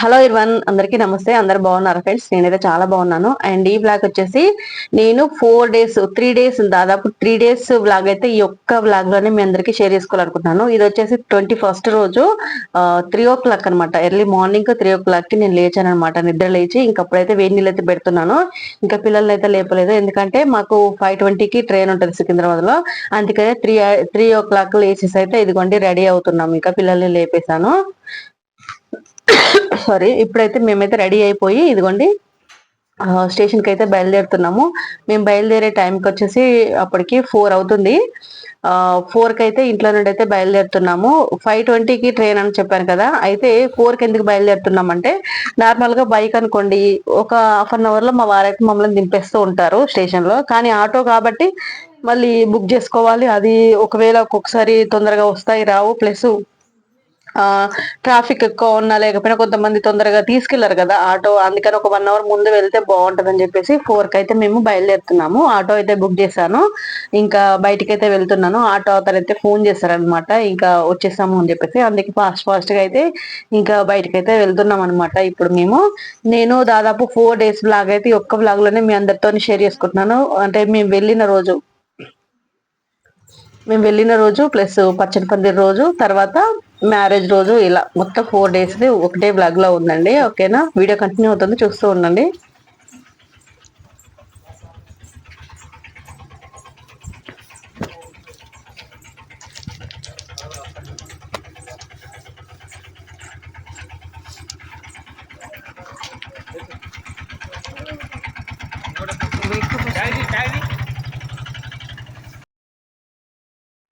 Hello ఇర్వన్ అందరికీ నమస్తే అందరు బాగున్నారు ఫ్రెండ్స్? నేనైతే చాలా బాగున్నాను. అండ్ ఈ బ్లాగ్ వచ్చేసి నేను ఫోర్ డేస్ త్రీ డేస్ దాదాపు త్రీ డేస్ బ్లాగ్ అయితే ఈ ఒక్క బ్లాగ్లోనే మీ అందరికీ షేర్ చేసుకోవాలనుకుంటున్నాను. ఇది వచ్చేసి ట్వంటీ ఫస్ట్ రోజు త్రీ ఓ క్లాక్ అనమాట ఎర్లీ మార్నింగ్ త్రీ ఓ క్లాక్కి నేను లేచాను అనమాట నిద్ర లేచి ఇంకప్పుడైతే వేడి నీళ్ళు అయితే పెడుతున్నాను. ఇంకా పిల్లల్ని అయితే లేపలేదు. ఎందుకంటే మాకు ఫైవ్ ట్వంటీకి ట్రైన్ ఉంటుంది సికింద్రాబాద్లో అందుకనే త్రీ త్రీ ఓ క్లాక్ లేచేసి అయితే ఇదిగోండి రెడీ అవుతున్నాం ఇంకా పిల్లల్ని లేపేశాను. సారీ ఇప్పుడైతే మేమైతే రెడీ అయిపోయి ఇదిగోండి స్టేషన్కి అయితే బయలుదేరుతున్నాము. మేము బయలుదేరే టైంకి వచ్చేసి అప్పటికి ఫోర్ అవుతుంది. ఫోర్కి అయితే ఇంట్లో నుండి అయితే బయలుదేరుతున్నాము. ఫైవ్ ట్వంటీకి ట్రైన్ అని చెప్పాను కదా అయితే ఫోర్కి ఎందుకు బయలుదేరుతున్నామంటే నార్మల్గా బైక్ అనుకోండి ఒక హాఫ్ అన్ అవర్లో మా వారైతే మమ్మల్ని దింపేస్తూ ఉంటారు స్టేషన్లో. కానీ ఆటో కాబట్టి మళ్ళీ బుక్ చేసుకోవాలి. అది ఒకవేళ ఒక్కొక్కసారి తొందరగా వస్తాయి రావు. ప్లస్ ట్రాఫిక్ ఎక్కువ ఉన్నా లేకపోయినా కొంతమంది తొందరగా తీసుకెళ్ళారు కదా ఆటో. అందుకని ఒక వన్ అవర్ ముందు వెళ్తే బాగుంటుందని చెప్పేసి ఫోర్కి అయితే మేము బయలుదేరుతున్నాము. ఆటో అయితే బుక్ చేశాను. ఇంకా బయటికి అయితే వెళ్తున్నాను. ఆటో అతను అయితే ఫోన్ చేశారనమాట ఇంకా వచ్చేసాము అని చెప్పేసి. అందుకే ఫాస్ట్ ఫాస్ట్గా అయితే ఇంకా బయటకి అయితే వెళ్తున్నాం అనమాట ఇప్పుడు మేము. నేను దాదాపు ఫోర్ డేస్ బ్లాగ్ అయితే ఒక్క బ్లాగ్లోనే మీ అందరితో షేర్ చేసుకుంటున్నాను. అంటే మేము వెళ్ళిన రోజు మేము వెళ్ళిన రోజు ప్లస్ పచ్చడి పందిరి రోజు తర్వాత మ్యారేజ్ రోజు ఇలా మొత్తం ఫోర్ డేస్ ఒకటే బ్లాగ్లో ఉందండి ఓకేనా? వీడియో కంటిన్యూ అవుతుంది చూస్తూ ఉండండి.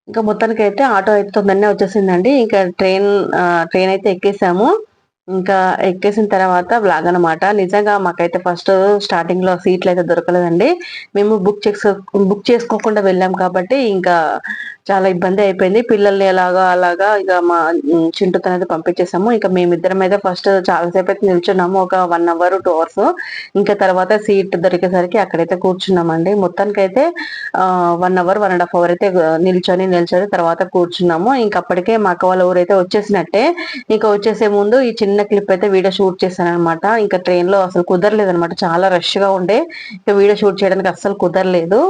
ఇంకా మొత్తానికి అయితే ఆటో అయితే తొందరనే వచ్చేసిందండి. ఇంకా ట్రైన్ ట్రైన్ అయితే ఎక్కేసాము. ఇంకా ఎక్కేసిన తర్వాత బ్లాగ్ అనమాట నిజంగా మాకైతే ఫస్ట్ స్టార్టింగ్లో సీట్లు అయితే దొరకలేదండి. మేము బుక్ చేసుకో బుక్ చేసుకోకుండా వెళ్ళాం కాబట్టి ఇంకా చాలా ఇబ్బంది అయిపోయింది. పిల్లల్ని ఎలాగా అలాగా ఇక మా చింటుతో అయితే పంపించేసాము. ఇంకా మేమిద్దరం అయితే ఫస్ట్ చాలాసేపు అయితే నిల్చున్నాము. ఒక వన్ అవర్ టూ అవర్స్ ఇంకా తర్వాత సీట్ దొరికేసరికి అక్కడైతే కూర్చున్నామండి. మొత్తానికి అయితే one hour one and half hour అయితే నిల్చొని నిల్చొని తర్వాత కూర్చున్నాము. ఇంకా అప్పటికే మా అక్క వాళ్ళ ఊరైతే వచ్చేసినట్టే. ఇంకా వచ్చేసే ముందు ఈ చిన్న క్లిప్ అయితే వీడియో షూట్ చేశాను అనమాట ఇంకా ట్రైన్లో అసలు కుదరలేదు అనమాట చాలా రష్గా ఉండే. ఇంకా వీడియో షూట్ చేయడానికి అస్సలు కుదరలేదు.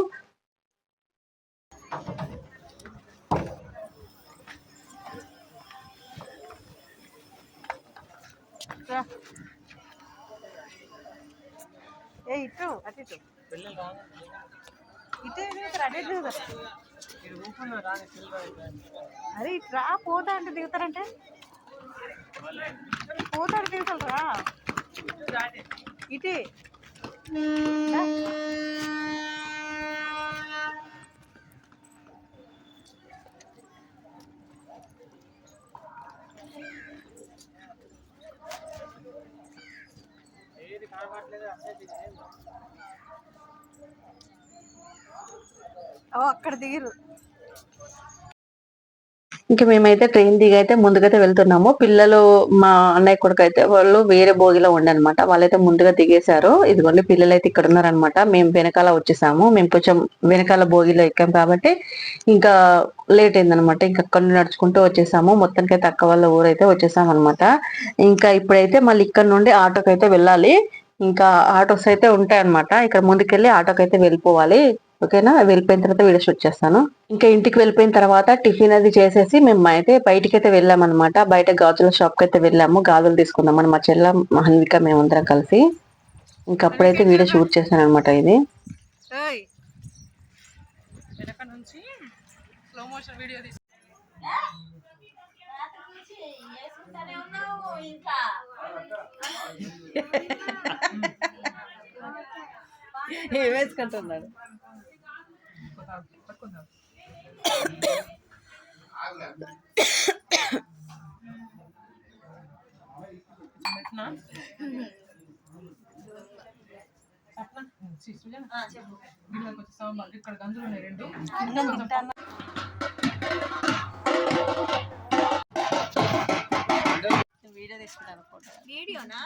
ఏ ఇటు అటు ఇటు. అరే ఇట్రా పోతా అంటే దిగుతారంటే? పోతాడు దిగుతారా ఇటే. అక్కడ దిగిరు. ఇంకా మేమైతే ట్రైన్ దిగైతే అయితే ముందుకైతే వెళ్తున్నాము. పిల్లలు మా అన్నయ్య కొడుకు అయితే వాళ్ళు వేరే భోగిలో ఉండనమాట. వాళ్ళైతే ముందుగా దిగేశారు. ఇదిగోండి పిల్లలు అయితే ఇక్కడ ఉన్నారనమాట మేము వెనకాల వచ్చేసాము. మేము కొంచెం వెనకాల భోగిలో ఎక్కాం కాబట్టి ఇంకా లేట్ అయిందనమాట. ఇంకా అక్కడ నుండి నడుచుకుంటూ వచ్చేసాము. మొత్తానికి అయితే అక్క వాళ్ళ ఊరైతే వచ్చేసాం అనమాట ఇంకా ఇప్పుడైతే మళ్ళీ ఇక్కడ నుండి ఆటోకి అయితే వెళ్ళాలి. ఇంకా ఆటోస్ అయితే ఉంటాయి అనమాట ఇక్కడ ముందుకెళ్ళి ఆటోకి అయితే వెళ్ళిపోవాలి. ఓకేనా? వెళ్ళిపోయిన తర్వాత వీడియో షూట్ చేస్తాను. ఇంకా ఇంటికి వెళ్ళిపోయిన తర్వాత టిఫిన్ అది చేసేసి మేము అయితే బయటికి అయితే వెళ్ళామన్నమాట. బయట గాజుల షాప్కి అయితే వెళ్ళాము. గాజులు తీసుకుందామని మా చెల్ల హన్విక మేమందరం కలిసి ఇంకా అప్పుడైతే వీడియో షూట్ చేశాను అనమాట ఇది. ఏయ్! వెనక నుంచి స్లో మోషన్ వీడియో తీసి ఏ వేసుకుంటున్నాడు? ఇక్కడ గంజులు ఉన్నాయి రెండు వీడియో తీసుకుంటాను ఫోటో వీడియోనా?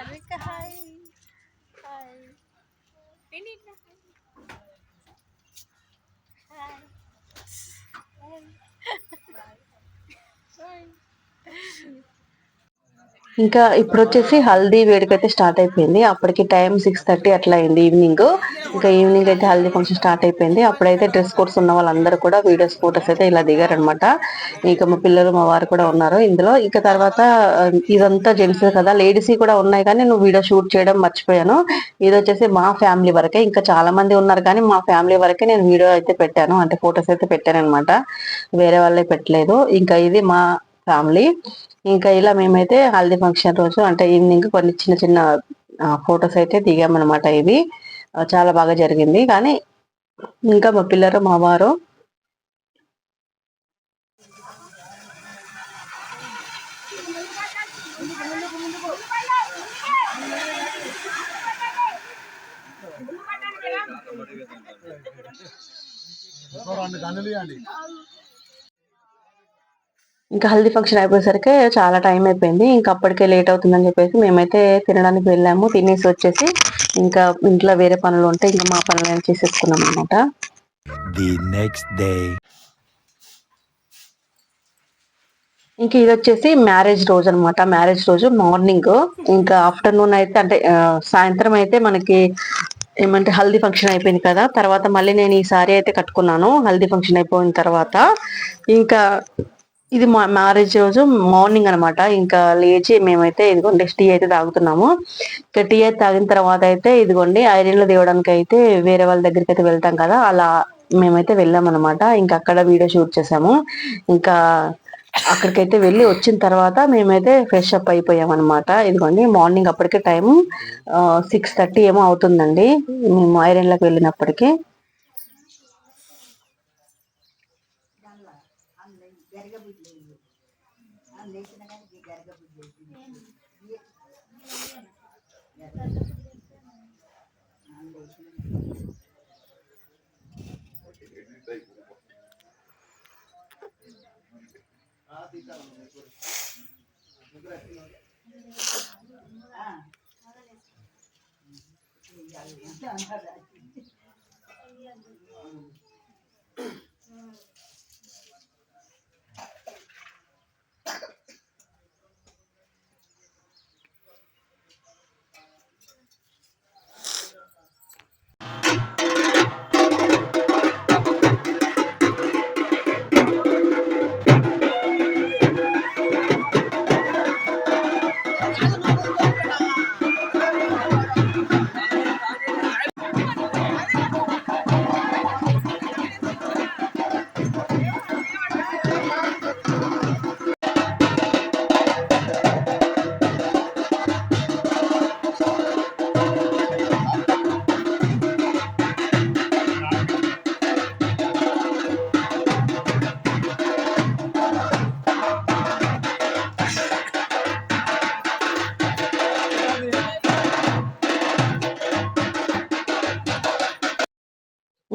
హాయ్ ఇంకా ఇప్పుడు వచ్చేసి హల్దీ వేడుక అయితే స్టార్ట్ అయిపోయింది. అప్పటికి టైం సిక్స్ థర్టీ అట్లా అయింది ఈవినింగ్ ఇంకా ఈవినింగ్ అయితే హల్దీ ఫంక్షన్ స్టార్ట్ అయిపోయింది. అప్పుడైతే డ్రెస్ కోడ్స్ ఉన్న వాళ్ళందరూ కూడా వీడియోస్ ఫోటోస్ అయితే ఇలా దిగారనమాట ఇంకా మా పిల్లలు మా వారు కూడా ఉన్నారు ఇందులో. ఇంకా తర్వాత ఇదంతా జెంట్స్ కదా లేడీస్ కూడా ఉన్నాయి కానీ నువ్వు వీడియో షూట్ చేయడం మర్చిపోయాను. ఇది వచ్చేసి మా ఫ్యామిలీ వరకే. ఇంకా చాలా మంది ఉన్నారు కానీ మా ఫ్యామిలీ వరకే నేను వీడియో అయితే పెట్టాను. అంటే ఫొటోస్ అయితే పెట్టాను అనమాట వేరే వాళ్ళే పెట్టలేదు. ఇంకా ఇది మా ఫ్యామిలీ ఇంకా ఇలా మేమైతే హల్దీ ఫంక్షన్ రోజు అంటే ఈవినింగ్ కొన్ని చిన్న చిన్న ఫొటోస్ అయితే దిగామన్నమాట ఇవి. చాలా బాగా జరిగింది. కానీ ఇంకా మా పిల్లలు మా వారు ఇంకా హల్దీ ఫంక్షన్ అయిపోయేసరికి చాలా టైం అయిపోయింది. ఇంకా అప్పటికే లేట్ అవుతుందని చెప్పేసి మేమైతే తినడానికి వెళ్ళాము. తినేసి వచ్చేసి ఇంకా ఇంట్లో వేరే పనులు ఉంటే ఇంకా మా పనులు ఏం చేసేసుకున్నాం అనమాట. ఇంకా ఇది వచ్చేసి మ్యారేజ్ రోజు అన్నమాట. మ్యారేజ్ రోజు మార్నింగ్ ఇంకా ఆఫ్టర్నూన్ అయితే అంటే సాయంత్రం అయితే మనకి ఏమంటే హల్దీ ఫంక్షన్ అయిపోయింది కదా. తర్వాత మళ్ళీ నేను ఈ సారీ అయితే కట్టుకున్నాను. హల్దీ ఫంక్షన్ అయిపోయిన తర్వాత ఇంకా ఇది మా మ్యారేజ్ రోజు మార్నింగ్ అనమాట ఇంకా లేచి మేమైతే ఇదిగోండి టీ అయితే తాగుతున్నాము. ఇంకా టీ అయితే తాగిన తర్వాత అయితే ఇదిగోండి ఐరన్లు తేవడానికి అయితే వేరే వాళ్ళ దగ్గరికి అయితే వెళ్తాం కదా అలా మేమైతే వెళ్ళాం అనమాట ఇంకా అక్కడ వీడియో షూట్ చేసాము. ఇంకా అక్కడికైతే వెళ్ళి వచ్చిన తర్వాత మేమైతే ఫ్రెష్ అప్ అయిపోయాం అనమాట ఇదిగోండి మార్నింగ్ అప్పటికే టైం సిక్స్ థర్టీ ఏమో అవుతుందండి. మేము ఐరన్లకు వెళ్ళినప్పటికీ. Thank.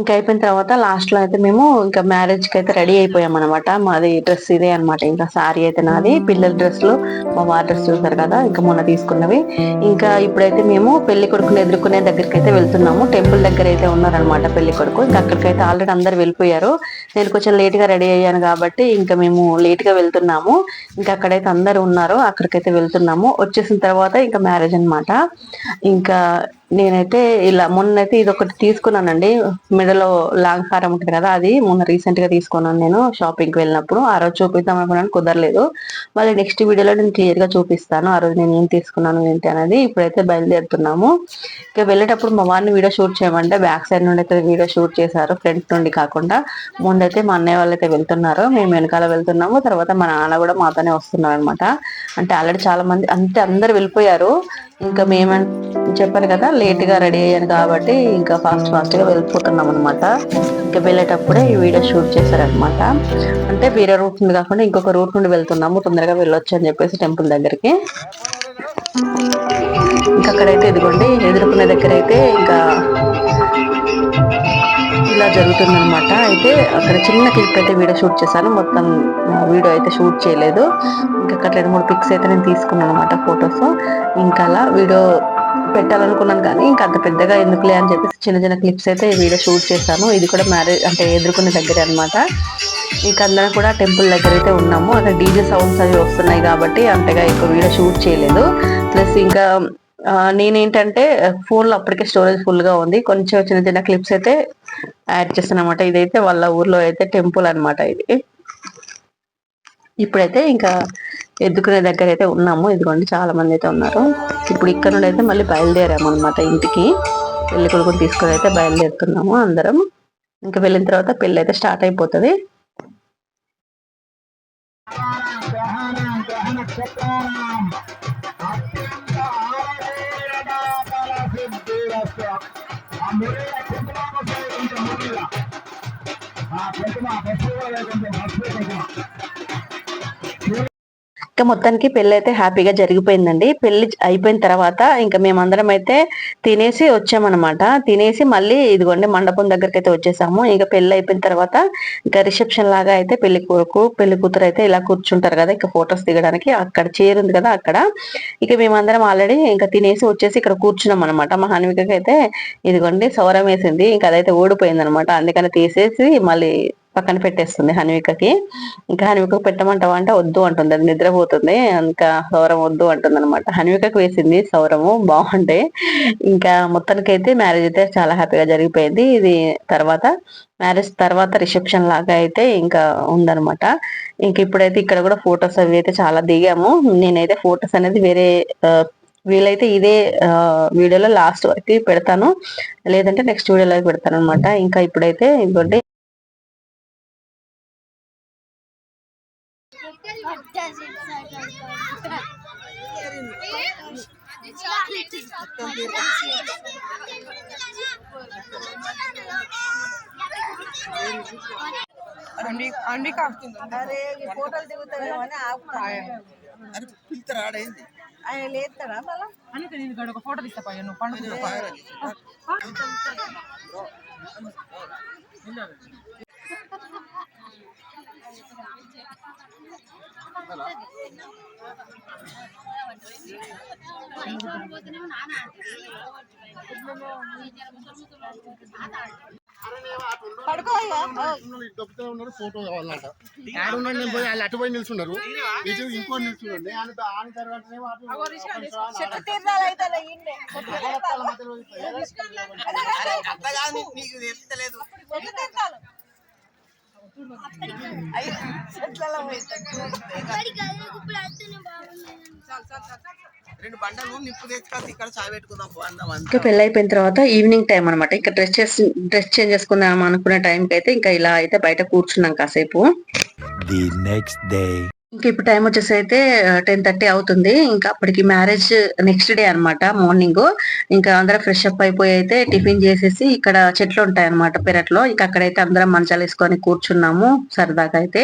ఇంకా అయిపోయిన తర్వాత లాస్ట్లో అయితే మేము ఇంకా మ్యారేజ్కి అయితే రెడీ అయిపోయాం అనమాట మాది డ్రెస్ ఇదే అన్నమాట. ఇంకా సారీ అయితే నాది. పిల్లల డ్రెస్లో మా వారి డ్రెస్ చూసారు కదా ఇంకా మొన్న తీసుకున్నవి. ఇంకా ఇప్పుడైతే మేము పెళ్ళి కొడుకుని ఎదుర్కొనే దగ్గరికి అయితే వెళ్తున్నాము. టెంపుల్ దగ్గర అయితే ఉన్నారనమాట పెళ్ళి కొడుకు. ఇంకా అక్కడికైతే ఆల్రెడీ అందరు వెళ్ళిపోయారు. నేను కొంచెం లేట్గా రెడీ అయ్యాను కాబట్టి ఇంకా మేము లేట్గా వెళ్తున్నాము. ఇంకా అక్కడైతే అందరు ఉన్నారు. అక్కడికైతే వెళ్తున్నాము. వచ్చేసిన తర్వాత ఇంకా మ్యారేజ్ అన్నమాట. ఇంకా నేనైతే ఇలా మొన్నైతే ఇది ఒకటి తీసుకున్నానండి. మిడలో లాంగ్ హారం ఉంటుంది కదా అది మొన్న రీసెంట్గా తీసుకున్నాను నేను షాపింగ్కి వెళ్ళినప్పుడు. ఆ రోజు చూపిద్దాం అనుకున్నాను కుదరలేదు. మళ్ళీ నెక్స్ట్ వీడియోలో నేను క్లియర్గా చూపిస్తాను ఆ రోజు నేను ఏం తీసుకున్నాను ఏంటి అనేది. ఇప్పుడైతే బయలుదేరుతున్నాము. ఇంకా వెళ్ళేటప్పుడు మా వారిని వీడియో షూట్ చేయమంటే బ్యాక్ సైడ్ నుండి అయితే వీడియో షూట్ చేశారు ఫ్రంట్ నుండి కాకుండా. ముందైతే మా అన్నయ్య వాళ్ళు అయితే వెళ్తున్నారు మేము వెనకాల వెళ్తున్నాము. తర్వాత మా నాన్న కూడా మాతోనే వస్తున్నారు అనమాట అంటే ఆల్రెడీ చాలా మంది అంటే అందరు వెళ్ళిపోయారు. ఇంకా మేము చెప్పాను కదా లేట్గా రెడీ అయ్యాను కాబట్టి ఇంకా ఫాస్ట్ ఫాస్ట్గా వెళ్ళిపోతున్నాం అనమాట ఇంకా వెళ్ళేటప్పుడే ఈ వీడియో షూట్ చేశారనమాట అంటే వేరే రూట్ నుండి కాకుండా ఇంకొక రూట్ నుండి వెళ్తున్నాము తొందరగా వెళ్ళొచ్చు అని చెప్పేసి టెంపుల్ దగ్గరికి. ఇంకా అక్కడైతే ఇదిగోండి ఎదుర్కొనే దగ్గర అయితే ఇంకా ఇలా జరుగుతుందనమాట అయితే అక్కడ చిన్న క్లిప్ అయితే వీడియో షూట్ చేశాను. మొత్తం వీడియో అయితే షూట్ చేయలేదు. ఇంకా అక్కడ రెండు మూడు పిక్స్ అయితే నేను తీసుకున్నాను అనమాట ఫొటోస్. ఇంకా అలా వీడియో పెట్టాలనుకున్నాను కానీ ఇంకా అంత పెద్దగా ఎందుకులే అని చెప్పేసి చిన్న చిన్న క్లిప్స్ అయితే వీడియో షూట్ చేశాను. ఇది కూడా మ్యారేజ్ అంటే ఎదుర్కొనే దగ్గర అనమాట ఇంక అందరం కూడా టెంపుల్ దగ్గర అయితే ఉన్నాము. అక్కడ డీజే సౌండ్స్ అవి వస్తున్నాయి కాబట్టి అంతగా ఎక్కువ వీడియో షూట్ చేయలేదు. ప్లస్ ఇంకా నేనేంటంటే ఫోన్లో అప్పటికే స్టోరేజ్ ఫుల్గా ఉంది. కొంచెం చిన్న చిన్న క్లిప్స్ అయితే యాడ్ చేస్తాను అనమాట ఇదైతే వాళ్ళ ఊర్లో అయితే టెంపుల్ అన్నమాట ఇది. ఇప్పుడైతే ఇంకా ఎద్దుకునే దగ్గర అయితే ఉన్నాము. ఇదిగోండి చాలా మంది అయితే ఉన్నారు. ఇప్పుడు ఇక్కడ నుండి అయితే మళ్ళీ బయలుదేరాము అనమాట ఇంటికి. పెళ్ళి కొడుకుని తీసుకొని అయితే బయలుదేరుతున్నాము అందరం. ఇంకా వెళ్ళిన తర్వాత పెళ్ళి అయితే స్టార్ట్ అయిపోతుంది. ప్రతిమ బస్సు కొంచెం కొంచెం ఇంకా మొత్తానికి పెళ్ళి అయితే హ్యాపీగా జరిగిపోయిందండి. పెళ్ళి అయిపోయిన తర్వాత ఇంకా మేమందరం అయితే తినేసి వచ్చామన్నమాట. తినేసి మళ్ళీ ఇదిగోండి మండపం దగ్గరికి అయితే వచ్చేసాము. ఇంకా పెళ్ళి అయిపోయిన తర్వాత ఇంకా రిసెప్షన్ లాగా అయితే పెళ్ళి కొడుకు పెళ్ళి కూతురు అయితే ఇలా కూర్చుంటారు కదా ఇంకా ఫొటోస్ దిగడానికి అక్కడ చైర్ ఉంది కదా అక్కడ. ఇక మేమందరం ఆల్రెడీ ఇంకా తినేసి వచ్చేసి ఇక్కడ కూర్చున్నాం అనమాట మా హన్వికకి అయితే ఇదిగోండి సౌరం వేసింది ఇంకా అదైతే ఓడిపోయింది అనమాట అందుకని తీసేసి మళ్ళీ పక్కన పెట్టేస్తుంది హన్వికకి. ఇంకా హన్వికకు పెట్టమంటావా అంటే వద్దు అంటుంది. అది నిద్రపోతుంది. ఇంకా సౌరం వద్దు అంటుంది అనమాట హన్వికకు వేసింది సౌరము బాగుంటే ఇంకా మొత్తానికైతే మ్యారేజ్ అయితే చాలా హ్యాపీగా జరిగిపోయింది. ఇది తర్వాత మ్యారేజ్ తర్వాత రిసెప్షన్ లాగా అయితే ఇంకా ఉందన్నమాట. ఇంక ఇప్పుడైతే ఇక్కడ కూడా ఫొటోస్ అవి అయితే చాలా దిగాము. నేనైతే ఫొటోస్ అనేది వేరే వీలైతే ఇదే వీడియోలో లాస్ట్ వరకు పెడతాను. లేదంటే నెక్స్ట్ వీడియోలో పెడతాను అనమాట ఇంకా ఇప్పుడైతే ఇదిగోండి అరే ఈ ఫోటోలు దిగుతావేమో అని ఆపుతాను ఆయన లేస్తాడా మళ్ళా? అందుకే నేను ఇక్కడ ఒక ఫోటో తీస్తా పయ్య నువ్వు పండుగ దొబ్బుతూ ఉన్నారు ఫోటో కావాలంట ఆడ ఉన్నాడు నేను పోయి వాళ్ళు అటుపోయి నిల్చున్నారు ఇటు ఇంకో నిల్చున్నాడు నేను ఆడ ఆడ నీకు అటు రెండు బండలు నిప్పు తెచ్చుకొని ఇక్కడ చాయ్ పెట్టుకుందాం పో అందం అంతా. ఇంకా పెళ్ళి అయిపోయిన తర్వాత ఈవినింగ్ టైం అనమాట ఇంకా డ్రెస్ చేసి డ్రెస్ చేంజ్ చేసుకుందాం అనుకునే టైంకి అయితే ఇంకా ఇలా అయితే బయట కూర్చున్నాం కాసేపు. Day. ఇంకా ఇప్పుడు టైం వచ్చేసి అయితే టెన్ థర్టీ అవుతుంది ఇంకా అప్పటికి మ్యారేజ్ నెక్స్ట్ డే అన్నమాట మార్నింగ్ ఇంకా అందరం ఫ్రెష్ అప్ అయిపోయి అయితే టిఫిన్ చేసేసి ఇక్కడ చెట్లు ఉంటాయి అనమాట పెరట్లో ఇంకా అక్కడైతే అందరం మంచాలు వేసుకొని కూర్చున్నాము సరదాగా అయితే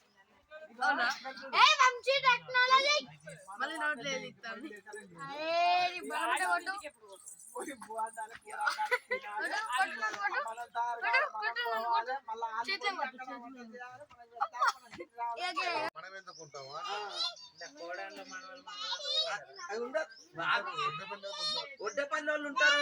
నవ్వండి ఏ మంచి టెక్నాలజీ మళ్ళీ నోట్ లేదు ఇస్తాను అరే నీ బలమంటే కొట్టు కొట్టు, కొట్టు, కొట్టు, కొట్టు, కొట్టు, కొట్టు, కొట్టు. చేతిలో కొట్టు, చేతిలో కొట్టు. అబ్బా. ఇలాగే. మనం ఎందుకుంటామా అది ఉండదు బాగా ఒడ్డే పని వాళ్ళు ఉంటారు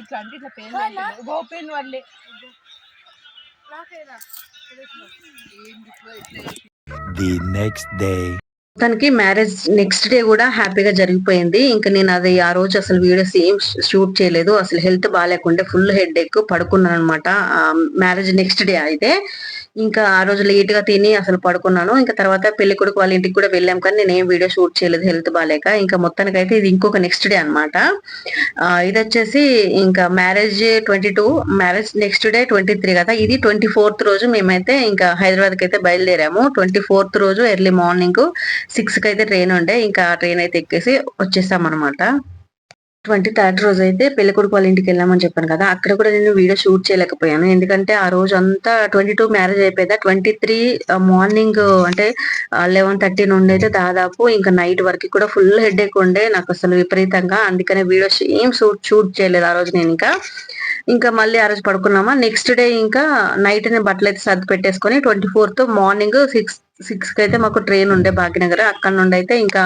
ఇట్లా అంటే ఇట్లా పెయిన్ next day. తనకి మ్యారేజ్ నెక్స్ట్ డే కూడా హ్యాపీగా జరిగిపోయింది. ఇంకా నేను అది ఆ రోజు అసలు వీడియోస్ ఏం షూట్ చేయలేదు. అసలు హెల్త్ బాగాలేకుంటే ఫుల్ హెడ్ ఎక్ పడుకున్నాను అనమాట మ్యారేజ్ నెక్స్ట్ డే అయితే. ఇంకా ఆ రోజు లేట్గా తిని అసలు పడుకున్నాను. ఇంకా తర్వాత పెళ్ళి కొడుకు వాళ్ళ ఇంటికి కూడా వెళ్ళాం కానీ నేను వీడియో షూట్ చేయలేదు హెల్త్ బాగాలేక ఇంకా మొత్తానికి అయితే ఇది ఇంకొక నెక్స్ట్ డే అనమాట ఇది వచ్చేసి ఇంకా marriage twenty two marriage next day twenty three కదా. ఇది ట్వంటీ ఫోర్త్ రోజు మేమైతే ఇంకా హైదరాబాద్కి అయితే బయలుదేరాము. ట్వంటీ ఫోర్త్ రోజు ఎర్లీ మార్నింగ్ సిక్స్కి అయితే ట్రైన్ ఉండే. ఇంకా ఆ ట్రైన్ అయితే ఎక్కేసి వచ్చేసాం అనమాట ట్వంటీ థర్డ్ రోజు అయితే పెళ్ళికొడుకు వాళ్ళ ఇంటికి వెళ్ళామని చెప్పాను కదా అక్కడ కూడా నేను వీడియో షూట్ చేయలేకపోయాను. ఎందుకంటే ఆ రోజు అంతా ట్వంటీ టూ మ్యారేజ్ అయిపోయిందా ట్వంటీ త్రీ మార్నింగ్ అంటే లెవెన్ థర్టీ నుండి అయితే దాదాపు ఇంకా నైట్ వరకు కూడా ఫుల్ హెడ్ ఎక్ ఉండే నాకు అసలు విపరీతంగా. అందుకనే వీడియో ఏం షూట్ షూట్ చేయలేదు ఆ రోజు నేను ఇంకా. ఇంకా మళ్ళీ ఆ రోజు పడుకున్నామా నెక్స్ట్ డే ఇంకా నైట్ నేను బట్టలు అయితే సర్ది పెట్టేసుకొని ట్వంటీ ఫోర్త్ మార్నింగ్ సిక్స్ సిక్స్కి అయితే మాకు ట్రైన్ ఉండే భాగ్యనగర్. అక్కడ నుండి అయితే ఇంకా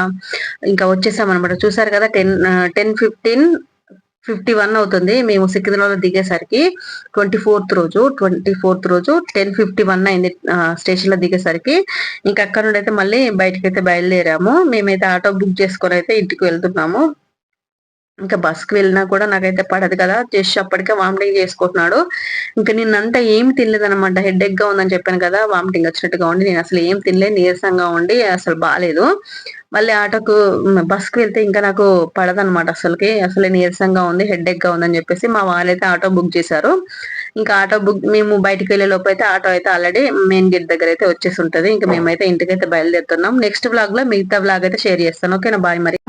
ఇంకా వచ్చేసాం అనమాట చూసారు కదా ten ten fifteen fifty one అవుతుంది. మేము సికింద్రాబాద్ దిగేసరికి ట్వంటీ ఫోర్త్ రోజు ట్వంటీ ఫోర్త్ రోజు టెన్ ఫిఫ్టీ వన్ అయింది స్టేషన్లో దిగేసరికి. ఇంకా అక్కడ నుండి అయితే మళ్ళీ బయటకి అయితే బయలుదేరాము. మేమైతే ఆటో బుక్ చేసుకొని అయితే ఇంటికి వెళ్తున్నాము. ఇంకా బస్కి వెళ్ళినా కూడా నాకైతే పడదు కదా. జస్ట్ అప్పటికే వామిటింగ్ చేసుకుంటున్నాడు. ఇంకా నిన్నంతా ఏం తినలేదు అనమాట హెడ్ ఎక్గా ఉందని చెప్పాను కదా. వామిటింగ్ వచ్చినట్టుగా ఉండి నేను అసలు ఏం తినలేదు నీరసంగా ఉండి అసలు బాగాలేదు మళ్ళీ ఆటోకు బస్కి వెళ్తే ఇంకా నాకు పడదనమాట అసలుకి. అసలు నీరసంగా ఉంది హెడ్ ఎక్గా ఉందని చెప్పేసి మా వాళ్ళైతే ఆటో బుక్ చేశారు. ఇంకా ఆటో బుక్ మేము బయటకు వెళ్ళే లోపు అయితే ఆటో అయితే ఆల్రెడీ మెయిన్ గేట్ దగ్గర అయితే వచ్చేసి ఉంటది. ఇంకా మేమైతే ఇంటికైతే బయలుదేరుతున్నాం. నెక్స్ట్ బ్లాగ్లో మిగతా బ్లాగ్ అయితే షేర్ చేస్తాను. ఓకేనా బాయ్ మరి.